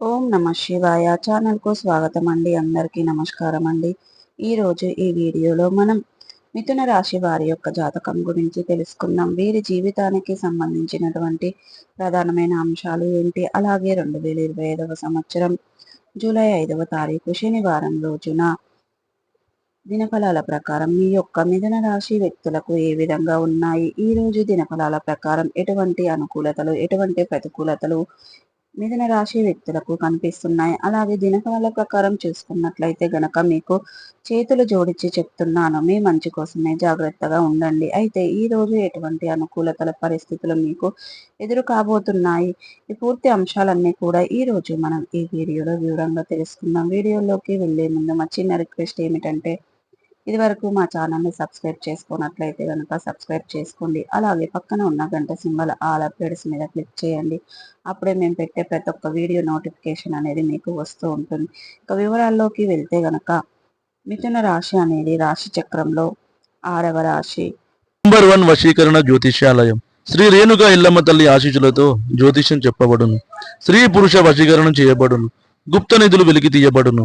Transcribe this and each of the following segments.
ఓం నమ శివాయ. ఛానల్కు స్వాగతం అండి అందరికీ నమస్కారం అండి ఈరోజు ఈ వీడియోలో మనం మిథున రాశి వారి యొక్క జాతకం గురించి తెలుసుకుందాం. వీరి జీవితానికి సంబంధించినటువంటి ప్రధానమైన అంశాలు ఏంటి? అలాగే రెండు వేల ఇరవై ఐదవ సంవత్సరం జూలై ఐదవ తారీఖు శనివారం రోజున దినఫలాల ప్రకారం మీ యొక్క మిథున రాశి వ్యక్తులకు ఏ విధంగా ఉన్నాయి? ఈ రోజు దినఫలాల ప్రకారం ఎటువంటి అనుకూలతలు ఎటువంటి ప్రతికూలతలు మిథున రాశి వ్యక్తులకు కనిపిస్తున్నాయి. అలాగే దినఫలాల ప్రకారం చూసుకున్నట్లయితే గనక మీకు చేతులు జోడించి చెప్తున్నాను. మీ మంచి కోసమే జాగ్రత్తగా ఉండండి. అయితే ఈ రోజు ఎటువంటి అనుకూలతల పరిస్థితులు మీకు ఎదురు కాబోతున్నాయి? ఈ పూర్తి అంశాలన్నీ కూడా ఈ రోజు మనం ఈ వీడియోలో వివరంగా తెలుసుకుందాం. వీడియోలోకి వెళ్ళే ముందు మా చిన్న రిక్వెస్ట్ ఏమిటంటే ఇది వరకు మా ఛానల్ని సబ్స్క్రైబ్ చేసుకున్నట్లయితే కనుక సబ్స్క్రైబ్ చేసుకోండి. అలాగే పక్కన ఉన్న గంట సింబల్ ఆల్ అప్డేట్స్ మీద క్లిక్ చేయండి. అప్పుడే మేము పెట్టే ప్రతి ఒక్క వీడియో నోటిఫికేషన్ అనేది మీకు వస్తూ ఉంటుంది. ఇక వివరాల్లోకి వెళ్తే గనక మిథున రాశి అనేది రాశి చక్రంలో ఆరవ రాశి. నంబర్ వన్ వశీకరణ జ్యోతిష్యాలయం. శ్రీ రేణుక ఇల్లమ్మ తల్లి ఆశీస్సులతో జ్యోతిష్యం చెప్పబడును. స్త్రీ పురుష వశీకరణం చేయబడును. గుప్త నిధులు వెలికి తీయబడును.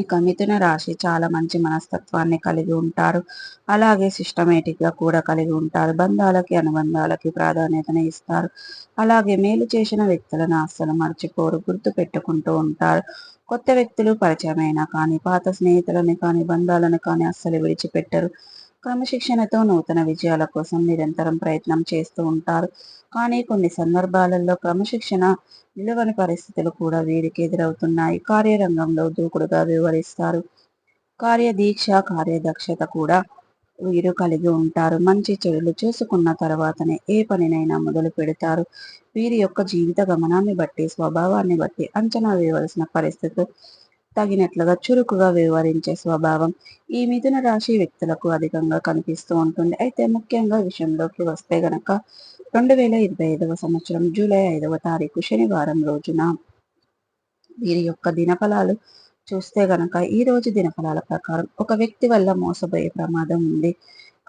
ఇక మిథున రాశి చాలా మంచి మనస్తత్వాన్ని కలిగి ఉంటారు. అలాగే సిస్టమేటిక్గా కూడా కలిగి ఉంటారు. బంధాలకి అనుబంధాలకి ప్రాధాన్యతను ఇస్తారు. అలాగే మేలు చేసిన వ్యక్తులను అస్సలు మర్చిపోరు. గుర్తు పెట్టుకుంటూ ఉంటారు. కొత్త వ్యక్తులు పరిచయమైనా కానీ పాత స్నేహితులని కానీ బంధాలను కానీ అస్సలు విడిచిపెట్టరు. క్రమశిక్షణతో నూతన విజయాల కోసం నిరంతరం ప్రయత్నం చేస్తూ ఉంటారు. కానీ కొన్ని సందర్భాలలో క్రమశిక్షణ నిలవని పరిస్థితులు కూడా వీరికి ఎదురవుతున్నాయి. కార్యరంగంలో దూకుడుగా వివరిస్తారు కార్యదీక్ష కార్యదక్షత కూడా వీరు కలిగి ఉంటారు. మంచి చెడులు చూసుకున్న తర్వాతనే ఏ పనినైనా మొదలు పెడతారు. వీరి యొక్క జీవిత గమనాన్ని బట్టి స్వభావాన్ని బట్టి అంచనా వేయవలసిన పరిస్థితులు తగినట్లుగా చురుకుగా వ్యవహరించే స్వభావం ఈ మిథున రాశి వ్యక్తులకు అధికంగా కనిపిస్తూ ఉంటుంది. అయితే ముఖ్యంగా విషయంలోకి వస్తే గనక రెండు వేల ఇరవై ఐదవ సంవత్సరం జూలై ఐదవ తారీఖు శనివారం రోజున వీరి యొక్క దినఫలాలు చూస్తే గనక ఈ రోజు దినఫలాల ప్రకారం ఒక వ్యక్తి వల్ల మోసపోయే ప్రమాదం ఉంది.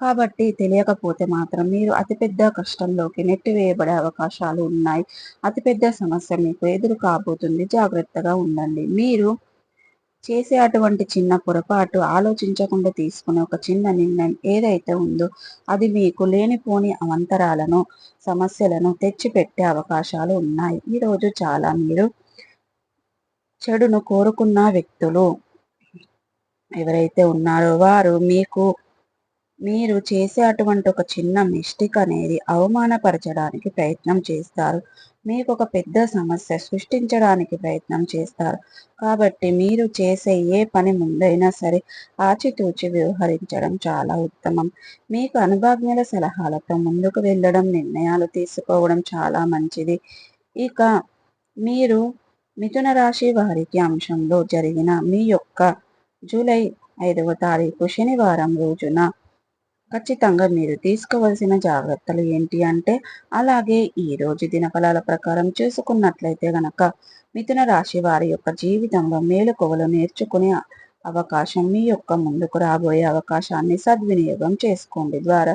కాబట్టి తెలియకపోతే మాత్రం మీరు అతిపెద్ద కష్టంలోకి నెట్టివేయబడే అవకాశాలు ఉన్నాయి. అతిపెద్ద సమస్య మీకు ఎదురు కాబోతుంది జాగ్రత్తగా ఉండండి. మీరు చేసే అటువంటి చిన్న పొరపాటు ఆలోచించకుండా తీసుకునే ఒక చిన్న నిర్ణయం ఏదైతే ఉందో అది మీకు లేనిపోని అవంతరాలను సమస్యలను తెచ్చిపెట్టే అవకాశాలు ఉన్నాయి. ఈరోజు చాలా మీరు చెడును కోరుకున్న వ్యక్తులు ఎవరైతే ఉన్నారో వారు మీకు మీరు చేసే అటువంటి ఒక చిన్న మిస్టేక్ అనేది అవమానపరచడానికి ప్రయత్నం చేస్తారు. మీకు ఒక పెద్ద సమస్య సృష్టించడానికి ప్రయత్నం చేస్తారు. కాబట్టి మీరు చేసే ఏ పని ముందైనా సరే ఆచితూచి వ్యవహరించడం చాలా ఉత్తమం. మీకు అనుభవజ్ఞుల సలహాలతో ముందుకు వెళ్ళడం నిర్ణయాలు తీసుకోవడం చాలా మంచిది. ఇక మీరు మిథున రాశి వారికి అంశంలో జరిగిన మీ యొక్క జూలై ఐదవ తారీఖు శనివారం రోజున ఖచ్చితంగా మీరు తీసుకోవలసిన జాగ్రత్తలు ఏంటి అంటే అలాగే ఈ రోజు దినఫలాల ప్రకారం చూసుకున్నట్లయితే గనక మిథున రాశి వారి యొక్క జీవితంలో మేలుకొవలు నేర్చుకునే అవకాశం మీ యొక్క ముందుకు రాబోయే అవకాశాన్ని సద్వినియోగం చేసుకోండి ద్వారా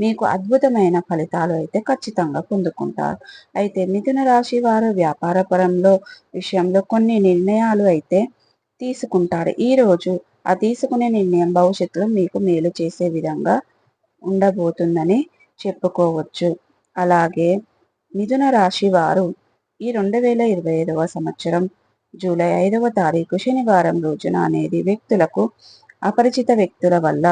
మీకు అద్భుతమైన ఫలితాలు అయితే ఖచ్చితంగా పొందుకుంటారు. అయితే మిథున రాశి వారు వ్యాపార పరంలో విషయంలో కొన్ని నిర్ణయాలు అయితే తీసుకుంటారు. ఈరోజు ఆ తీసుకునే నిర్ణయం భవిష్యత్తులో మీకు మేలు చేసే విధంగా ఉండబోతుందని చెప్పుకోవచ్చు. అలాగే మిథున రాశి వారు ఈ రెండు వేల ఇరవై ఐదవ సంవత్సరం జూలై ఐదవ తారీఖు శనివారం రోజున అనేది వ్యక్తులకు అపరిచిత వ్యక్తుల వల్ల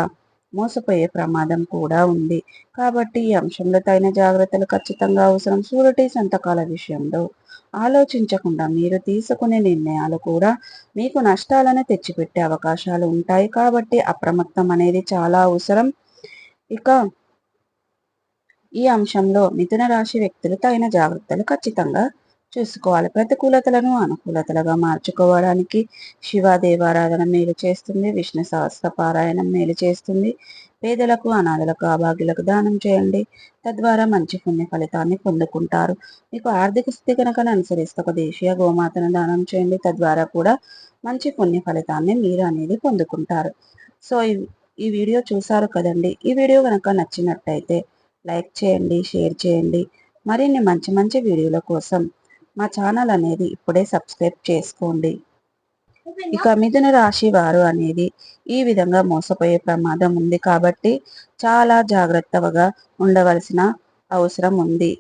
మోసపోయే ప్రమాదం కూడా ఉంది. కాబట్టి ఈ అంశంలో తగిన జాగ్రత్తలు ఖచ్చితంగా అవసరం. సూరటి సంతకాల విషయంలో ఆలోచించకుండా మీరు తీసుకునే నిర్ణయాలు కూడా మీకు నష్టాలను తెచ్చిపెట్టే అవకాశాలు ఉంటాయి. కాబట్టి అప్రమత్తం అనేది చాలా అవసరం. ఇక ఈ అంశంలో మిథున రాశి వ్యక్తులు తగిన జాగ్రత్తలు ఖచ్చితంగా చూసుకోవాలి. ప్రతికూలతలను అనుకూలతలుగా మార్చుకోవడానికి శివ దేవారాధన మేలు చేస్తుంది విష్ణు సహస్ర పారాయణం మేలు చేస్తుంది. పేదలకు అనాథలకు అభాగ్యులకు దానం చేయండి. తద్వారా మంచి పుణ్య ఫలితాన్ని పొందుకుంటారు. మీకు ఆర్థిక స్థితి కనుక అనుసరిస్తే ఒక దేశీయ గోమాతను దానం చేయండి. తద్వారా కూడా మంచి పుణ్య ఫలితాన్ని మీరు అనేది పొందుకుంటారు. సో ఈ- ఈ వీడియో చూసారు కదండి. ఈ వీడియో కనుక నచ్చినట్టయితే లైక్ చేయండి షేర్ చేయండి. మరిన్ని మంచి మంచి వీడియోల కోసం మా ఛానల్ అనేది ఇప్పుడే సబ్స్క్రైబ్ చేసుకోండి. ఇక మిథున రాశి వారు అనేది ఈ విధంగా మోసపోయే ప్రమాదం ఉంది కాబట్టి చాలా జాగ్రత్తగా ఉండవలసిన అవసరం ఉంది.